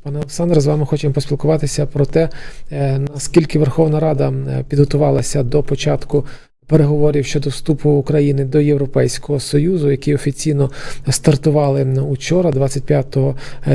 Пане Олександре, з вами хочемо поспілкуватися про те, е, наскільки Верховна Рада е, підготувалася до початку переговорів щодо вступу України до Європейського Союзу, які офіційно стартували учора, 25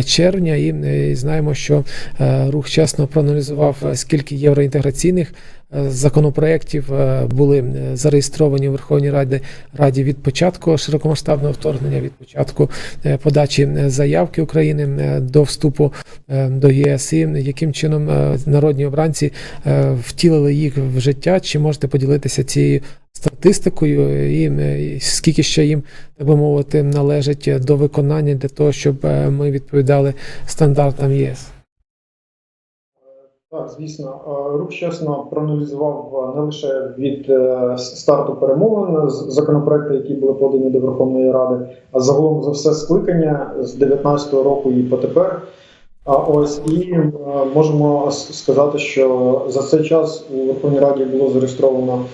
червня. І е, знаємо, що е, рух чесно проаналізував, е, скільки євроінтеграційних е, законопроєктів е, були е, зареєстровані у Верховній Раді Раді від початку широкомасштабного вторгнення, від початку е, подачі е, заявки України е, до вступу е, до ЄС, і яким чином е, народні обранці е, втілили їх в життя. Чи можете поділитися цією статистикою, і е, скільки ще їм, так би мовити, належить до виконання для того, щоб е, ми відповідали стандартам ЄС? Так, звісно, Е, рух чесно проаналізував е, не лише від е, старту перемовин законопроекти, які були подані до Верховної Ради, а загалом за все скликання з 19-го року і потепер. А ось і е, можемо сказати, що за цей час у Верховній Раді було зареєстровано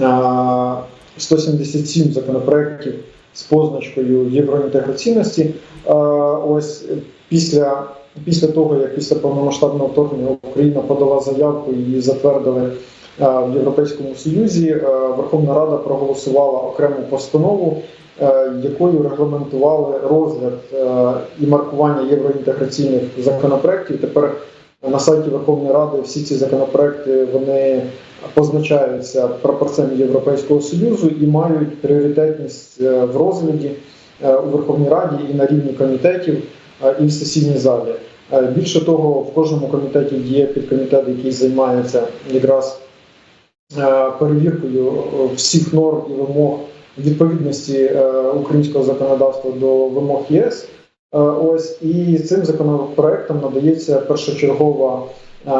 е, 177 законопроєктів з позначкою євроінтеграційності. Е, Ось після після того, як після повномасштабного вторгнення Україна подала заявку і затвердили е, в Європейському Союзі, е, Верховна Рада проголосувала окрему постанову, е, якою регламентували розгляд і маркування євроінтеграційних законопроєктів. Тепер на сайті Верховної Ради всі ці законопроекти вони позначаються прапорцем Європейського Союзу і мають пріоритетність в розгляді у Верховній Раді і на рівні комітетів і в сесійній залі. Е, Більше того, в кожному комітеті є підкомітет, який займається якраз е, перевіркою е, всіх норм і вимог відповідності е, українського законодавства до вимог ЄС. Е, Ось і цим законопроектом надається першочергова е,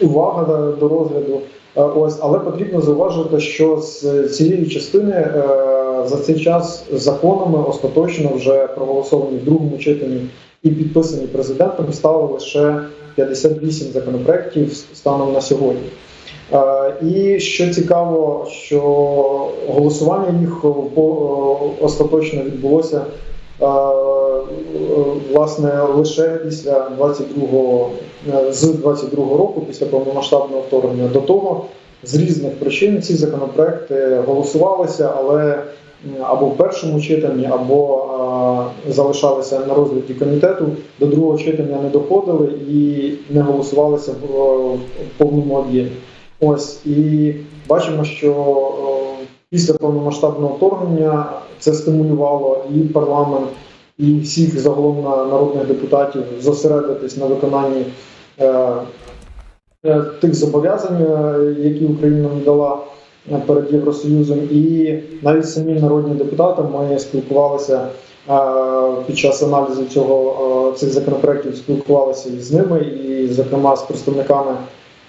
увага до- розгляду. Е, Ось, але потрібно зауважити, що з цієї частини е, за цей час законами остаточно вже проголосовані в другому читанні і підписані президентом стало лише 58 законопроєктів станом на сьогодні. Е, І що цікаво, що голосування їх остаточно відбулося е, власне лише після 22 е, з 22 року, після повномасштабного вторгнення. До того з різних причин ці законопроекти голосувалися, але або в першому читанні, або е, залишалися на розгляді комітету. До другого читання не доходили і не голосувалися в, в повному об'ємі. Ось і бачимо, що е, після повномасштабного вторгнення це стимулювало і парламент, і всіх загалом на- народних депутатів зосередитись на виконанні е, е, тих зобов'язань, е, які Україна надала е, перед Євросоюзом, і навіть самі народні депутати ми спілкувалися е, під час аналізу цього е, цих законопроєктів, спілкувалися і з ними, і зокрема з представниками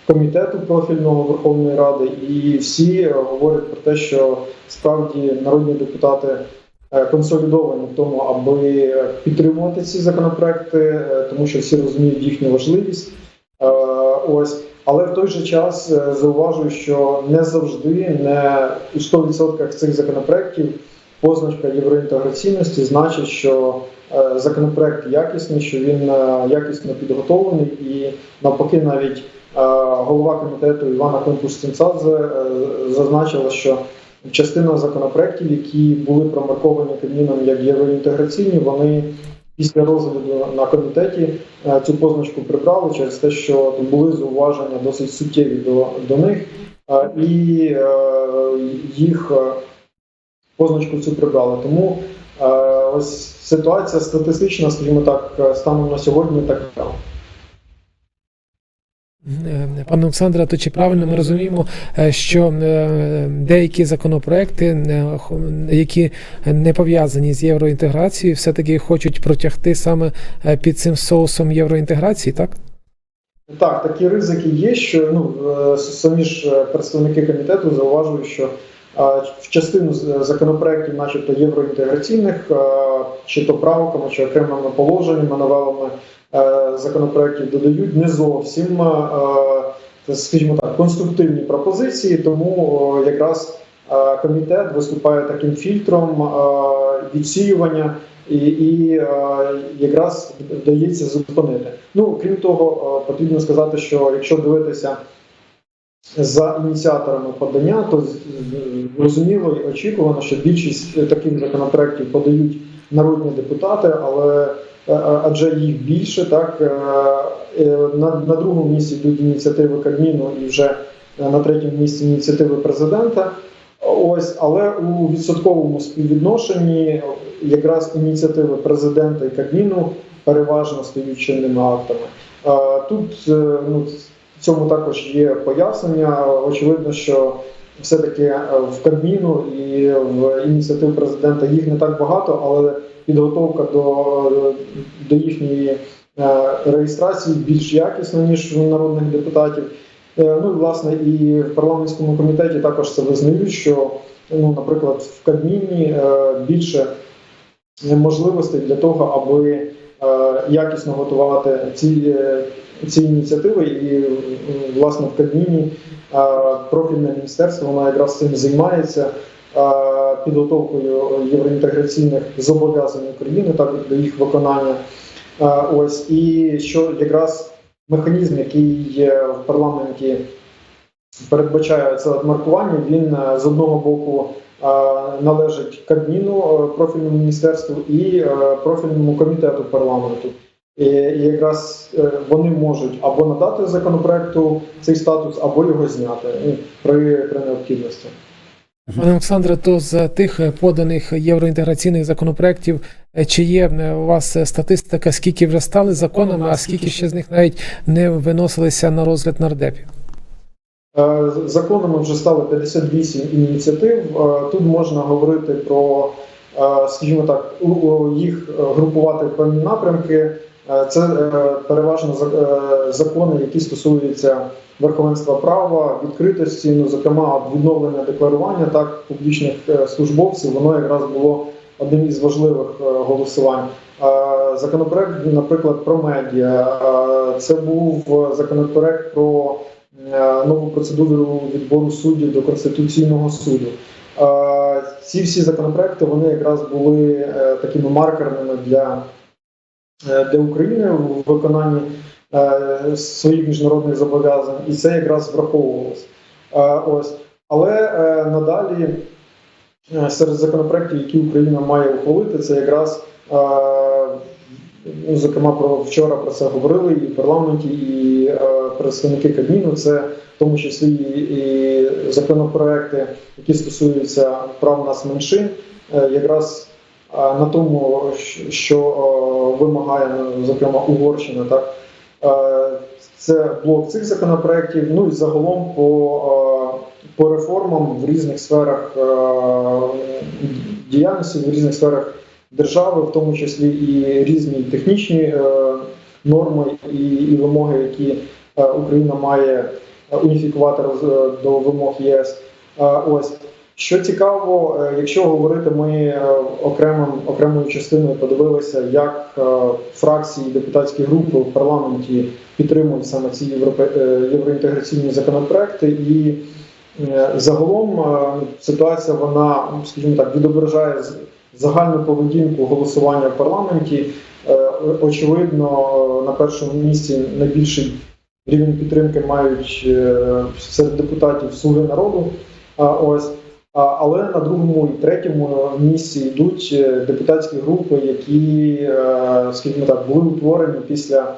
комітету профільного Верховної Ради, і всі говорять про те, що справді народні депутати е, консолідовані в тому, аби підтримувати ці законопроекти, тому що всі розуміють їхню важливість. Ось, але в той же час е, зауважую, що не завжди, не у 100% цих законопроектів позначка євроінтеграційності значить, що е, законопроект якісний, що він е, якісно підготовлений, і навпаки, навіть голова комітету Івана Конкурс-Цинцадзе е, зазначила, що частина законопроектів, які були промарковані Кабміном як євроінтеграційні, вони після розгляду на комітеті е, цю позначку прибрали через те, що були зауваження досить суттєві до, до них, е, і е, їх позначку цю прибрали. Тому ось ситуація статистична, скажімо так, станом на сьогодні така. Е, Пане Олександре, то чи правильно ми розуміємо, е, що е, деякі законопроекти, які не пов'язані з євроінтеграцією, все-таки хочуть протягти саме під цим соусом євроінтеграції, так? Так, такі ризики є, що ну самі ж представники комітету зауважують, що в частину з- законопроєктів, начебто євроінтеграційних, чи то правками, чи окремими положеннями, новелами законопроєктів додають не зовсім, е, скажімо так, конструктивні пропозиції, тому е, якраз е, комітет виступає таким фільтром е, відсіювання і, і е, якраз вдається зупинити. Ну крім того, е, потрібно сказати, що якщо дивитися за ініціаторами подання, то зрозуміло і очікувано, що більшість таких законопроєктів подають народні депутати, але е, е, адже їх більше, так е, е, на, на другому місці йдуть ініціативи Кабміну і вже е, на третьому місці ініціативи президента. Ось, але у відсотковому співвідношенні якраз ініціативи президента і Кабміну переважно стають чинними актами. Тут ну, цьому також є пояснення. Очевидно, що все-таки е, в Кабміну і в ініціатив президента їх не так багато, але підготовка до, до їхньої е, реєстрації більш якісна, ніж у народних депутатів. Е, Ну власне і в парламентському комітеті також це визнають, що ну, наприклад, в Кабміні більше можливостей для того, аби якісно готувати ці, е, ці ініціативи, і власне в Кабміні е, профільне міністерство воно якраз цим займається е, підготовкою євроінтеграційних зобов'язань України та до їх виконання. Е, Ось і що якраз механізм, який в парламенті передбачає це маркування, він е, з одного боку е, належить Кабміну, е, профільному міністерству і е, профільному комітету парламенту. І і якраз е, вони можуть або надати законопроекту цей статус, або його зняти ну, при, при необхідності. Пане Олександре, то з тих е, поданих євроінтеграційних законопроєктів, е, чи є е, у вас е, статистика, скільки вже стали законами, а скільки ще з них навіть не виносилися на розгляд нардепів? Е, Законами вже стало 58 ініціатив. Е, Тут можна говорити про, е, скажімо так, їх групувати в певні напрямки. Це переважно закони, які стосуються верховенства права, відкритості, ну зокрема відновлення декларування так публічних службовців. Воно якраз було одним із важливих голосувань. Законопроект, наприклад, про медіа. Це був законопроект про нову процедуру відбору суддів до Конституційного суду. Е, Ці всі законопроекти вони якраз були е, такими маркерними для, е, для України в виконанні е, своїх міжнародних зобов'язань, і це якраз враховувалось. Е, Ось. Але е, надалі е, серед законопроектів, які Україна має ухвалити, це якраз е, ну, зокрема про вчора про це говорили і в парламенті, і е, представники Кабміну. Це в тому числі і, і законопроекти, які стосуються прав нас меншин, е, якраз е, на тому, що е, вимагає зокрема Угорщина, так Е, це блок цих законопроєктів. Ну і загалом по, е, по реформам в різних сферах е, діяльності, в різних сферах держави, в тому числі і різні технічні е, норми і, і вимоги, які е, Україна має е, уніфікувати до вимог ЄС. Ось що цікаво, якщо говорити, ми окремим окремою частиною подивилися, як фракції депутатські групи в парламенті підтримують саме ці євроінтеграційні законопроекти, і загалом ситуація вона, скажімо так, відображає загальну поведінку голосування в парламенті. Е, Очевидно, на першому місці найбільший рівень підтримки мають е, серед депутатів Слуги народу. Ось. Але на другому і третьому місці йдуть е, депутатські групи, які, е, скажімо так, були утворені після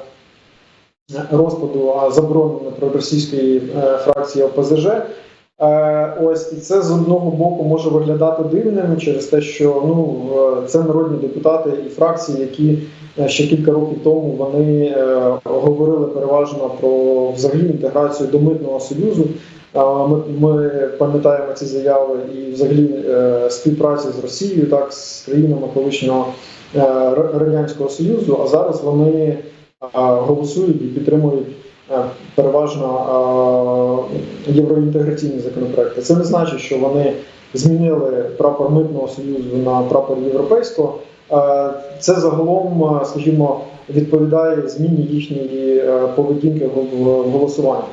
розпаду забороненої проросійської е, фракції ОПЗЖ. Е, Ось і це з одного боку може виглядати дивним через те, що ну це народні депутати і фракції, які е, ще кілька років тому вони е, говорили переважно про взагалі інтеграцію до митного союзу. Ми, ми пам'ятаємо ці заяви і взагалі співпраці з Росією, так з країнами колишнього радянського союзу. А зараз вони голосують і підтримують переважно е, євроінтеграційні законопроекти. Це не значить, що вони змінили прапор митного союзу на прапор європейського. Е, Це загалом, е, скажімо, відповідає зміні їхньої е, поведінки в голосуванні.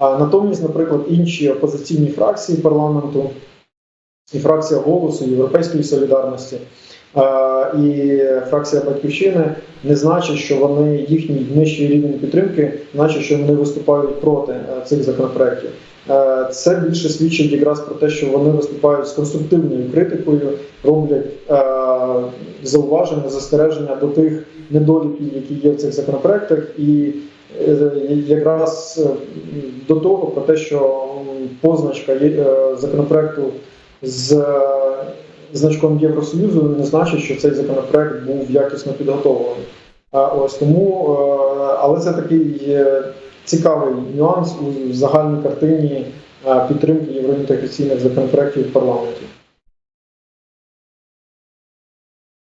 Натомість, наприклад, інші опозиційні фракції парламенту і фракція голосу Європейської солідарності, Е, І фракція батьківщини не значить, що вони їхній нижчий рівень підтримки, значить, що вони виступають проти е, цих законопроєктів. Е, Це більше свідчить якраз про те, що вони виступають з конструктивною критикою, роблять е, зауваження, застереження до тих недоліків, які є в цих законопроектах, і е, якраз е, до того про те, що позначка е, законопроекту з е, значком Євросоюзу не значить, що цей законопроект був якісно підготовлений. А ось тому, е, але це такий цікавий нюанс у загальній картині е, підтримки євроінтеграційних законопроектів в парламенті.